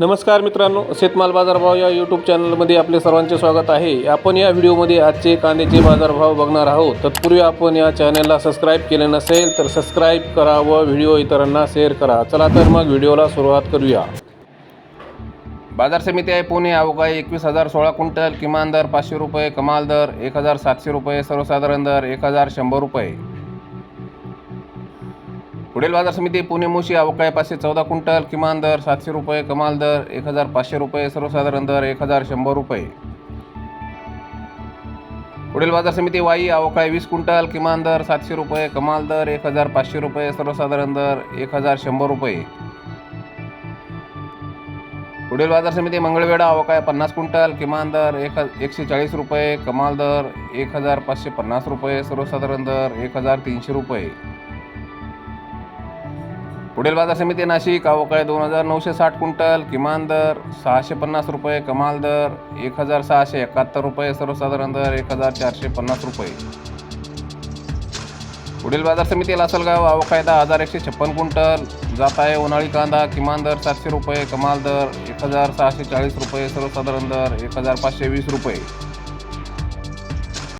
नमस्कार मित्रांनो शेतमाल बाजारभाव या यूट्यूब चॅनलमध्ये आपले सर्वांचे स्वागत आहे. आपण या व्हिडिओमध्ये आजचे कांद्याचे बाजारभाव बघणार आहोत. तत्पूर्वी आपण या चॅनलला सबस्क्राईब केले नसेल तर सबस्क्राईब करा व व्हिडिओ इतरांना शेअर करा. चला तर मग व्हिडिओला सुरुवात करूया. बाजार समिती आहे पुणे अवघाई एकवीस हजार सोळा क्विंटल किमान दर पाचशे रुपये कमाल दर एक हजार सातशे रुपये सर्वसाधारण दर एक हजार शंभर रुपये. पुढील बाजार समिती पुणे मोशी अवकाळी पाचशे चौदा क्विंटल किमान दर सातशे रुपये कमाल दर एक हजार पाचशे रुपये सर्वसाधारण दर एक हजार शंभर रुपये. पुढील बाजार समिती वाई अवकाळी वीस क्विंटल किमान दर सातशे रुपये कमाल दर एक हजार पाचशे रुपये सर्वसाधारण दर एक हजार शंभर रुपये. पुढील बाजार समिती मंगळवेढा अवकाळी पन्नास क्विंटल किमान दर एक एकशे चाळीस रुपये कमाल दर एक हजार पाचशे पन्नास रुपये सर्वसाधारण दर एक हजार तीनशे रुपये. पुढील बाजार समिती नाशिक अवकाळी दोन हजार नऊशे साठ क्विंटल किमान दर सहाशे पन्नास रुपये कमाल दर एक हजार सहाशे एकाहत्तर रुपये सर्वसाधारण दर एक हजार चारशे पन्नास रुपये. पुढील बाजार समिती लासलगाव अवकाळी दहा हजार एकशे छप्पन क्विंटल जात आहे उन्हाळी कांदा किमान दर सातशे रुपये कमाल दर एक हजार सहाशे चाळीस रुपये सर्वसाधारण दर एक हजार पाचशे वीस रुपये.